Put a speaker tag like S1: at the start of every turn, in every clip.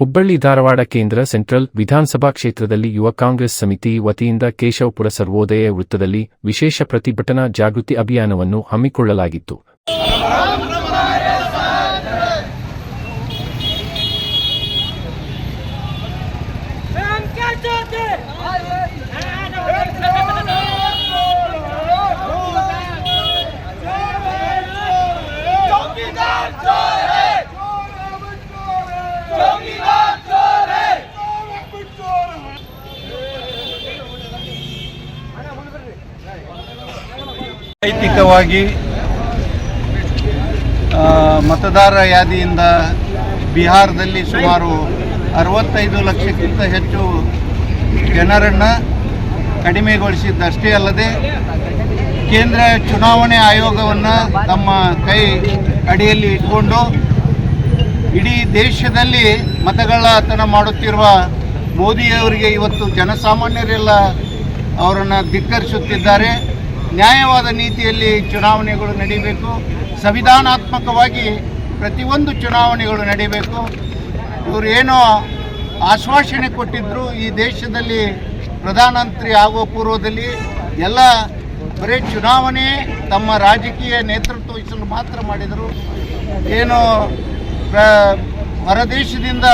S1: ಹುಬ್ಬಳ್ಳಿ ಧಾರವಾಡ ಕೇಂದ್ರ ಸೆಂಟ್ರಲ್ ವಿಧಾನಸಭಾ ಕ್ಷೇತ್ರದಲ್ಲಿ ಯುವ ಕಾಂಗ್ರೆಸ್ ಸಮಿತಿ ವತಿಯಿಂದ ಕೇಶವಪುರ ಸರ್ವೋದಯ ವೃತ್ತದಲ್ಲಿ ವಿಶೇಷ ಪ್ರತಿಭಟನಾ ಜಾಗೃತಿ ಅಭಿಯಾನವನ್ನು ಹಮ್ಮಿಕೊಳ್ಳಲಾಗಿತ್ತು
S2: ನೈತಿಕವಾಗಿ ಮತದಾರ ಯಾದಿಯಿಂದ ಬಿಹಾರದಲ್ಲಿ ಸುಮಾರು ಅರವತ್ತೈದು ಲಕ್ಷಕ್ಕಿಂತ ಹೆಚ್ಚು ಜನರನ್ನು ಕಡಿಮೆಗೊಳಿಸಿದ್ದಷ್ಟೇ ಅಲ್ಲದೆ, ಕೇಂದ್ರ ಚುನಾವಣೆ ಆಯೋಗವನ್ನು ತಮ್ಮ ಕೈ ಅಡಿಯಲ್ಲಿ ಇಟ್ಕೊಂಡು ಇಡೀ ದೇಶದಲ್ಲಿ ಮತಗಳತನ ಮಾಡುತ್ತಿರುವ ಮೋದಿಯವರಿಗೆ ಇವತ್ತು ಜನಸಾಮಾನ್ಯರೆಲ್ಲ ಅವರನ್ನು ಧಿಕ್ಕರಿಸುತ್ತಿದ್ದಾರೆ. ನ್ಯಾಯವಾದ ನೀತಿಯಲ್ಲಿ ಚುನಾವಣೆಗಳು ನಡೀಬೇಕು. ಸಂವಿಧಾನಾತ್ಮಕವಾಗಿ ಪ್ರತಿಯೊಂದು ಚುನಾವಣೆಗಳು ನಡೀಬೇಕು. ಇವರು ಏನೋ ಆಶ್ವಾಸನೆ ಕೊಟ್ಟಿದ್ದರು ಈ ದೇಶದಲ್ಲಿ ಪ್ರಧಾನಮಂತ್ರಿ ಆಗುವ ಪೂರ್ವದಲ್ಲಿ ಎಲ್ಲ ಬರೀ ಚುನಾವಣೆ ತಮ್ಮ ರಾಜಕೀಯ ನೇತೃತ್ವ ವಹಿಸಲು ಮಾತ್ರ ಮಾಡಿದರು. ಏನು ಹೊರದೇಶದಿಂದ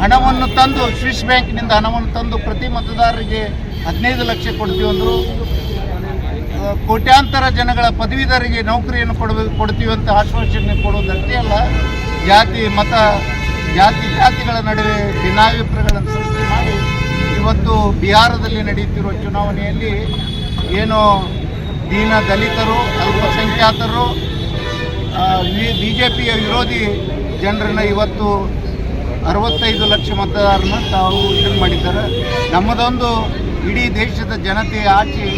S2: ಹಣವನ್ನು ತಂದು ಸ್ವಿಸ್ ಬ್ಯಾಂಕ್ನಿಂದ ಹಣವನ್ನು ತಂದು ಪ್ರತಿ ಮತದಾರರಿಗೆ ಹದಿನೈದು ಲಕ್ಷ ಕೊಡ್ತೀವಿ ಅಂದರು. ಆ, ಕೋಟ್ಯಾಂತರ ಜನಗಳ ಪದವೀಧರಿಗೆ ನೌಕರಿಯನ್ನು ಕೊಡಬೇಕು ಕೊಡ್ತೀವಿ ಅಂತ ಆಶ್ವಾಸನೆ ಕೊಡುವುದಷ್ಟೇ ಅಲ್ಲ, ಜಾತಿ, ಮತ, ಜಾತಿ, ಜಾತಿಗಳ ನಡುವೆ ಭಿನ್ನಾಭಿಪ್ರಾಯಗಳನ್ನು ಸೃಷ್ಟಿ ಮಾಡಿ ಇವತ್ತು ಬಿಹಾರದಲ್ಲಿ ನಡೆಯುತ್ತಿರುವ ಚುನಾವಣೆಯಲ್ಲಿ ಏನು ದೀನ ದಲಿತರು, ಅಲ್ಪಸಂಖ್ಯಾತರು ಬಿ ಜೆ ಪಿಯ ವಿರೋಧಿ ಜನರನ್ನು ಇವತ್ತು ಅರವತ್ತೈದು ಲಕ್ಷ ಮತದಾರರನ್ನು ತಾವು ಇದನ್ನು ಮಾಡಿದ್ದಾರೆ. ನಮ್ಮದೊಂದು ಇಡೀ ದೇಶದ ಜನತೆಯ ಆಚೆ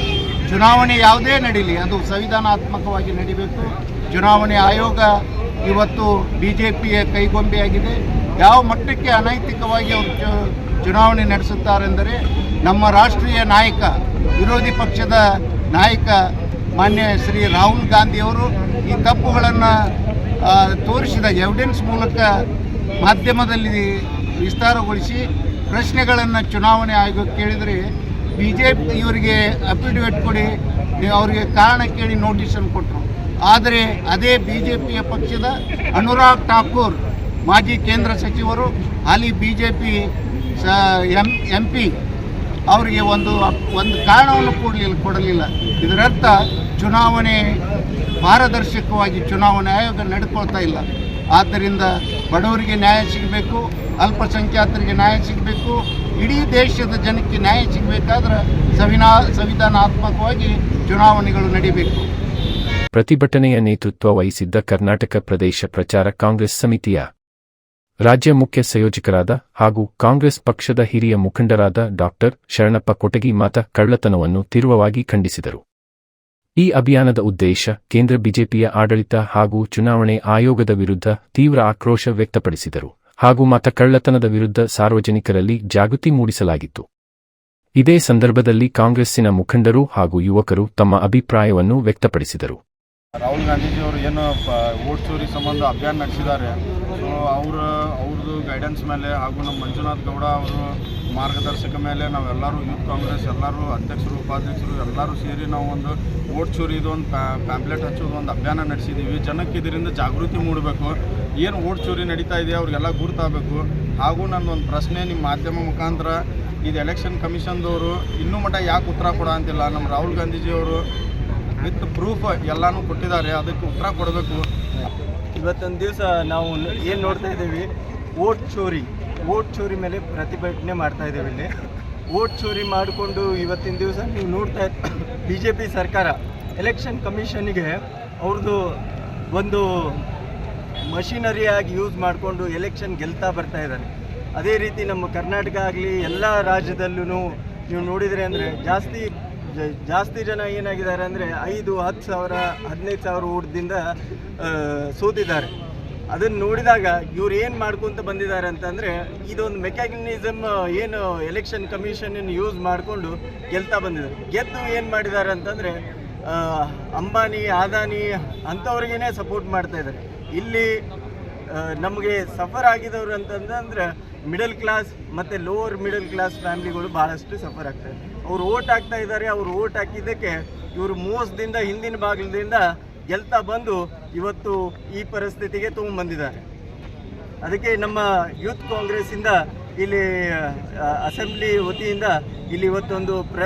S2: ಚುನಾವಣೆ ಯಾವುದೇ ನಡೀಲಿ, ಅದು ಸಂವಿಧಾನಾತ್ಮಕವಾಗಿ ನಡಿಬೇಕು. ಚುನಾವಣೆ ಆಯೋಗ ಇವತ್ತು ಬಿ ಜೆ ಪಿಯ ಕೈಗೊಂಬೆಯಾಗಿದೆ. ಯಾವ ಮಟ್ಟಕ್ಕೆ ಅನೈತಿಕವಾಗಿ ಅವರು ಚುನಾವಣೆ ನಡೆಸುತ್ತಾರೆಂದರೆ ನಮ್ಮ ರಾಷ್ಟ್ರೀಯ ನಾಯಕ, ವಿರೋಧಿ ಪಕ್ಷದ ನಾಯಕ ಮಾನ್ಯ ಶ್ರೀ ರಾಹುಲ್ ಗಾಂಧಿಯವರು ಈ ತಪ್ಪುಗಳನ್ನು ತೋರಿಸಿದ ಎವಿಡೆನ್ಸ್ ಮೂಲಕ ಮಾಧ್ಯಮದಲ್ಲಿ ವಿಸ್ತಾರಗೊಳಿಸಿ ಪ್ರಶ್ನೆಗಳನ್ನು ಚುನಾವಣೆ ಆಯೋಗಕ್ಕೆ ಕೇಳಿದರೆ ಬಿ ಜೆ ಪಿ ಇವರಿಗೆ ಅಫಿಡವಿಟ್ ಕೊಡಿ, ನೀವು ಅವರಿಗೆ ಕಾರಣ ಕೇಳಿ ನೋಟಿಸನ್ನು ಕೊಟ್ಟರು. ಆದರೆ ಅದೇ ಬಿ ಜೆ ಪಿಯ ಪಕ್ಷದ ಅನುರಾಗ್ ಠಾಕೂರ್, ಮಾಜಿ ಕೇಂದ್ರ ಸಚಿವರು, ಹಾಲಿ ಬಿ ಜೆ ಪಿ ಸ, ಎಂ ಅವರಿಗೆ ಒಂದು ಒಂದು ಕಾರಣವನ್ನು ಕೊಡಲಿಲ್ಲ ಕೊಡಲಿಲ್ಲ. ಇದರರ್ಥ ಚುನಾವಣೆ ಪಾರದರ್ಶಕವಾಗಿ ಚುನಾವಣೆ ಆಯೋಗ ನಡ್ಕೊಳ್ತಾ ಇಲ್ಲ. ಆದ್ದರಿಂದ ಬಡವರಿಗೆ ನ್ಯಾಯ ಸಿಗಬೇಕು, ಅಲ್ಪಸಂಖ್ಯಾತರಿಗೆ ನ್ಯಾಯ ಸಿಗಬೇಕು ಇಡೀ ದೇಶದ ಜನಕ್ಕೆ ನ್ಯಾಯ ಸಿಗಬೇಕಾದ್ರೆ ಸಂವಿನಾ, ಸಂವಿಧಾನಾತ್ಮಕವಾಗಿ ಚುನಾವಣೆಗಳು ನಡೀಬೇಕು.
S1: ಪ್ರತಿಭಟನೆಯ ನೇತೃತ್ವ ವಹಿಸಿದ್ದ ಕರ್ನಾಟಕ ಪ್ರದೇಶ ಪ್ರಚಾರ ಕಾಂಗ್ರೆಸ್ ಸಮಿತಿಯ ರಾಜ್ಯ ಮುಖ್ಯ ಸಂಯೋಜಕರಾದ ಹಾಗೂ ಕಾಂಗ್ರೆಸ್ ಪಕ್ಷದ ಹಿರಿಯ ಮುಖಂಡರಾದ ಡಾಕ್ಟರ್ ಶರಣಪ್ಪ ಕೊಟಗಿ ಮಾತ ಕಳ್ಳತನವನ್ನು ತೀವ್ರವಾಗಿ ಖಂಡಿಸಿದರು. ಈ ಅಭಿಯಾನದ ಉದ್ದೇಶ ಕೇಂದ್ರ ಬಿಜೆಪಿಯ ಆಡಳಿತ ಹಾಗೂ ಚುನಾವಣೆ ಆಯೋಗದ ವಿರುದ್ಧ ತೀವ್ರ ಆಕ್ರೋಶ ವ್ಯಕ್ತಪಡಿಸಿದರು. ಹಾಗೂ ಮತಕಳ್ಳತನದ ವಿರುದ್ಧ ಸಾರ್ವಜನಿಕರಲ್ಲಿ ಜಾಗೃತಿ ಮೂಡಿಸಲಾಗಿತ್ತು. ಇದೇ ಸಂದರ್ಭದಲ್ಲಿ ಕಾಂಗ್ರೆಸ್ಸಿನ ಮುಖಂಡರು ಹಾಗೂ ಯುವಕರು ತಮ್ಮ ಅಭಿಪ್ರಾಯವನ್ನು ವ್ಯಕ್ತಪಡಿಸಿದರು.
S3: ರಾಹುಲ್ ಗಾಂಧೀಜಿಯವರು ಏನು ವೋಟ್ ಚೋರಿ ಸಂಬಂಧ ಅಭಿಯಾನ ನಡೆಸಿದ್ದಾರೆ. ಸೊ ಅವರ, ಅವ್ರದ್ದು ಗೈಡೆನ್ಸ್ ಮೇಲೆ ಹಾಗೂ ನಮ್ಮ ಮಂಜುನಾಥ್ ಗೌಡ ಅವರು ಮಾರ್ಗದರ್ಶಕ ಮೇಲೆ ನಾವೆಲ್ಲರೂ ಯೂತ್ ಕಾಂಗ್ರೆಸ್ ಎಲ್ಲರೂ ಅಧ್ಯಕ್ಷರು, ಉಪಾಧ್ಯಕ್ಷರು ಎಲ್ಲರೂ ಸೇರಿ ನಾವು ಒಂದು ಓಟ್ ಚೂರಿ ಇದೊಂದು ಪ್ಯಾಂಪ್ಲೆಟ್ ಹಚ್ಚೋದು ಒಂದು ಅಭಿಯಾನ ನಡೆಸಿದ್ದೀವಿ ಜನಕ್ಕೆ ಇದರಿಂದ ಜಾಗೃತಿ ಮೂಡಬೇಕು. ಏನು ಓಟ್ ಚೂರಿ ನಡೀತಾ ಇದೆ ಅವ್ರಿಗೆಲ್ಲ ಗುರುತಾಗಬೇಕು. ಹಾಗೂ ನನ್ನ ಒಂದು ಪ್ರಶ್ನೆ ನಿಮ್ಮ ಮಾಧ್ಯಮ ಮುಖಾಂತರ, ಇದು ಎಲೆಕ್ಷನ್ ಕಮಿಷನ್ದವರು ಇನ್ನೂ ಮಟ್ಟ ಯಾಕೆ ಉತ್ತರ ಕೊಡ ಅಂತಿಲ್ಲ? ನಮ್ಮ ರಾಹುಲ್ ಗಾಂಧೀಜಿಯವರು ವಿತ್ ಪ್ರೂಫ್ ಎಲ್ಲನೂ ಕೊಟ್ಟಿದ್ದಾರೆ. ಅದಕ್ಕೆ ಉತ್ತರ ಕೊಡಬೇಕು.
S4: ಇವತ್ತೊಂದು ದಿವಸ ನಾವು ಏನು ನೋಡ್ತಾ ಇದ್ದೀವಿ? ಓಟ್ ಚೋರಿ. ವೋಟ್ ಚೋರಿ ಮೇಲೆ ಪ್ರತಿಭಟನೆ ಮಾಡ್ತಾ ಇದ್ದೇವೆ ಇಲ್ಲಿ. ವೋಟ್ ಚೋರಿ ಮಾಡಿಕೊಂಡು ಇವತ್ತಿನ ದಿವಸ ನೀವು ನೋಡ್ತಾ ಬಿ ಜೆ ಪಿ ಸರ್ಕಾರ ಎಲೆಕ್ಷನ್ ಕಮಿಷನಿಗೆ ಅವ್ರದ್ದು ಒಂದು ಮಷಿನರಿಯಾಗಿ ಯೂಸ್ ಮಾಡಿಕೊಂಡು ಎಲೆಕ್ಷನ್ ಗೆಲ್ತಾ ಬರ್ತಾ ಇದ್ದಾರೆ. ಅದೇ ರೀತಿ ನಮ್ಮ ಕರ್ನಾಟಕ ಆಗಲಿ, ಎಲ್ಲ ರಾಜ್ಯದಲ್ಲೂ ನೀವು ನೋಡಿದರೆ ಅಂದರೆ ಜಾಸ್ತಿ ಜಾಸ್ತಿ ಜನ ಏನಾಗಿದ್ದಾರೆ ಅಂದರೆ ಐದು, ಹತ್ತು ಸಾವಿರ, ಹದಿನೈದು ಸಾವಿರ ಓಟದಿಂದ ಸೋತಿದ್ದಾರೆ. ಅದನ್ನು ನೋಡಿದಾಗ ಇವ್ರು ಏನು ಮಾಡ್ಕೊಂತ ಬಂದಿದ್ದಾರೆ ಅಂತಂದರೆ ಇದೊಂದು ಮೆಕ್ಯಾನಿಸಮ್ ಏನು ಎಲೆಕ್ಷನ್ ಕಮಿಷನನ್ನು ಯೂಸ್ ಮಾಡಿಕೊಂಡು ಗೆಲ್ತಾ ಬಂದಿದ್ದಾರೆ. ಗೆದ್ದು ಏನು ಮಾಡಿದ್ದಾರೆ ಅಂತಂದರೆ ಅಂಬಾನಿ, ಆದಾನಿ ಅಂಥವ್ರಿಗೇ ಸಪೋರ್ಟ್ ಮಾಡ್ತಾ ಇದ್ದಾರೆ. ಇಲ್ಲಿ ನಮಗೆ ಸಫರ್ ಆಗಿದವರು ಅಂತಂದ್ರೆ ಮಿಡಲ್ ಕ್ಲಾಸ್ ಮತ್ತು ಲೋವರ್ ಮಿಡಲ್ ಕ್ಲಾಸ್ ಫ್ಯಾಮಿಲಿಗಳು ಭಾಳಷ್ಟು ಸಫರ್ ಆಗ್ತಾರೆ ಅವ್ರು ಓಟ್ ಹಾಕ್ತಾ ಇದ್ದಾರೆ, ಅವ್ರು ಓಟ್ ಹಾಕಿದ್ದಕ್ಕೆ ಇವರು ಮೋಸದಿಂದ ಹಿಂದಿನ ಬಾಗಿಲದಿಂದ ಗೆಲ್ತಾ ಬಂದು ಇವತ್ತು ಈ ಪರಿಸ್ಥಿತಿಗೆ ತೊಗೊಂಬಂದಿದ್ದಾರೆ ಅದಕ್ಕೆ ನಮ್ಮ ಯೂತ್ ಕಾಂಗ್ರೆಸ್ಸಿಂದ ಇಲ್ಲಿ ಆ, ಅಸೆಂಬ್ಲಿ ವತಿಯಿಂದ ಇಲ್ಲಿ ಇವತ್ತೊಂದು ಪ್ರ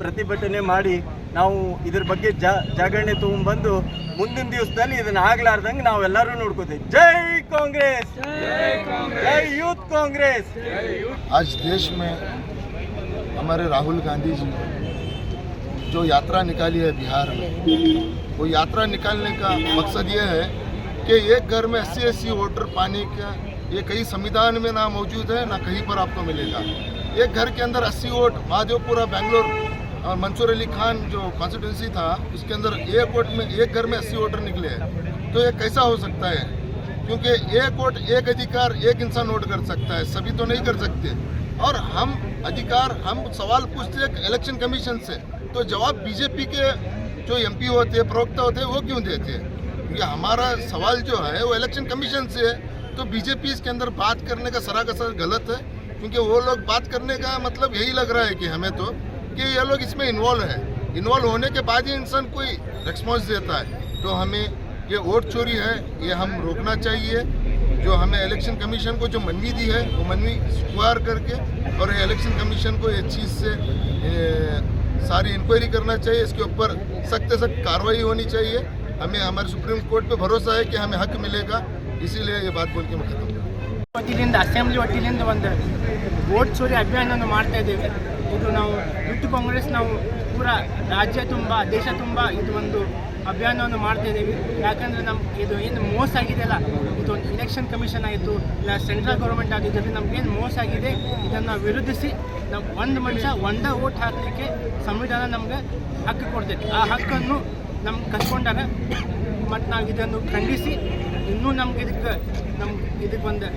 S4: ಪ್ರತಿಭಟನೆ ಮಾಡಿ ನಾವು ಇದ್ರ ಬಗ್ಗೆ ಜಾ ಜಾಗರಣೆ ತೊಗೊಂಡ್ಬಂದು ಮುಂದಿನ ದಿವಸದಲ್ಲಿ ಇದನ್ನ ಆಗ್ಲಾರ್ದಂಗೆ ನಾವೆಲ್ಲರೂ ನೋಡ್ಕೋತೀವಿ ಜೈ ಕಾಂಗ್ರೆಸ್ ಜೈ ಯೂತ್ ಕಾಂಗ್ರೆಸ್
S5: आज देश में हमारे राहुल गांधी जी जो यात्रा निकाली है बिहार में वो यात्रा निकालने का मकसद ये है कि एक घर में अस्सी अस्सी वोटर, पाने का, ये कहीं संविधान में ना मौजूद है, ना कहीं पर आपको मिलेगा। एक घर के अंदर अस्सी वोट, महादेवपुरा, बेंगलोर, और मंसूर अली खान जो कॉन्स्टिट्यूंसी था, उसके अंदर एक वोट में, एक घर में अस्सी वोटर निकले हैं। तो ये कैसा हो सकता है? क्योंकि एक वोट, एक अधिकार, एक इंसान वोट कर सकता है, सभी तो नहीं कर सकते। और हम अधिकार, हम सवाल पूछते हैं इलेक्शन कमीशन से तो जवाब बीजेपी के जो एमपी होते हैं प्रवक्ता होते हैं वो क्यों देते? हैं क्योंकि हमारा सवाल जो है, वो इलेक्शन कमीशन से है। तो बीजेपी इसके अंदर बात करने का सरासर गलत है, क्योंकि वो लोग बात करने का मतलब यही लग रहा है कि हमें तो कि ये लोग इसमें इन्वॉल्व है। इन्वॉल्व होने के बाद ही इंसान कोई रिस्पॉन्स देता है। तो हमें ये वोट चोरी है, ये हम रोकना चाहिए। जो हमें इलेक्शन कमीशन को जो मनवी दी है, वो मनवी स्वीकार करके, और इलेक्शन कमीशन को ये चीज़ से सारी इंक्वायरी करना चाहिए इसके ऊपर सख्त से सख्त कार्रवाई होनी चाहिए हमें हमारे सुप्रीम कोर्ट पे भरोसा है कि हमें हक मिलेगा इसीलिए ये बात बोल के मैं खत्म करूँ
S6: ವತಿಯಿಂದ ಅಸೆಂಬ್ಲಿ ವತಿಯಿಂದ ಒಂದು ವೋಟ್ ಚೋರಿ ಅಭಿಯಾನವನ್ನು ಮಾಡ್ತಾ ಇದ್ದೇವೆ ಇದು ನಾವು ಯೂತ್ ಕಾಂಗ್ರೆಸ್ ನಾವು ಪೂರ ರಾಜ್ಯ ತುಂಬ, ದೇಶ ತುಂಬ ಇದು ಒಂದು ಅಭಿಯಾನವನ್ನು ಮಾಡ್ತಾ ಇದ್ದೀವಿ. ಯಾಕಂದರೆ ನಮ್ಮ ಇದು ಏನು ಮೋಸ ಆಗಿದೆಯಲ್ಲ ಇದೊಂದು ಎಲೆಕ್ಷನ್ ಕಮಿಷನ್ ಆಯಿತು, ಇಲ್ಲ ಸೆಂಟ್ರಲ್ ಗೌರ್ಮೆಂಟ್ ನಮ್ಗೆ ನಮಗೇನು ಮೋಸ ಆಗಿದೆ, ಇದನ್ನು ವಿರೋಧಿಸಿ ನಮ್ಮ ಒಂದು ಮನುಷ್ಯ, ಒಂದೇ ಓಟ್ ಹಾಕಲಿಕ್ಕೆ ಸಂವಿಧಾನ ನಮಗೆ ಹಕ್ಕು ಕೊಡ್ತೈತಿ. ಆ ಹಕ್ಕನ್ನು ನಮ್ಗೆ ಕಸ್ಕೊಂಡಾಗ ಮತ್ತು ನಾವು ಇದನ್ನು ಖಂಡಿಸಿ, ಇನ್ನೂ ನಮ್ಗೆ ಇದಕ್ಕೆ ನಮ್ಗೆ ಇದಕ್ಕೆ ಒಂದು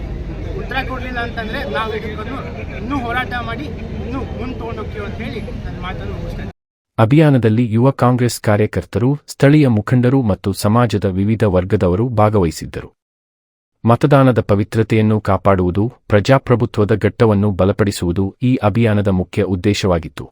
S6: ಉತ್ತರ ಕೊಡಲಿಲ್ಲ ಅಂತಂದರೆ ನಾವು ಇದಕ್ಕೊಂದು ಇನ್ನೂ ಹೋರಾಟ ಮಾಡಿ, ಇನ್ನೂ ಮುಂದೆ ತೊಗೊಂಡೋಗ್ತೀವಿ ಅಂತ ಹೇಳಿ ನನ್ನ ಮಾತನ್ನು ಮುಗಿಸ್ತೇನೆ.
S1: ಅಭಿಯಾನದಲ್ಲಿ ಯುವ ಕಾಂಗ್ರೆಸ್ ಕಾರ್ಯಕರ್ತರು, ಸ್ಥಳೀಯ ಮುಖಂಡರು ಮತ್ತು ಸಮಾಜದ ವಿವಿಧ ವರ್ಗದವರು ಭಾಗವಹಿಸಿದ್ದರು. ಮತದಾನದ ಪವಿತ್ರತೆಯನ್ನು ಕಾಪಾಡುವುದು, ಪ್ರಜಾಪ್ರಭುತ್ವದ ಘಟ್ಟವನ್ನು ಬಲಪಡಿಸುವುದು ಈ ಅಭಿಯಾನದ ಮುಖ್ಯ ಉದ್ದೇಶವಾಗಿತ್ತು.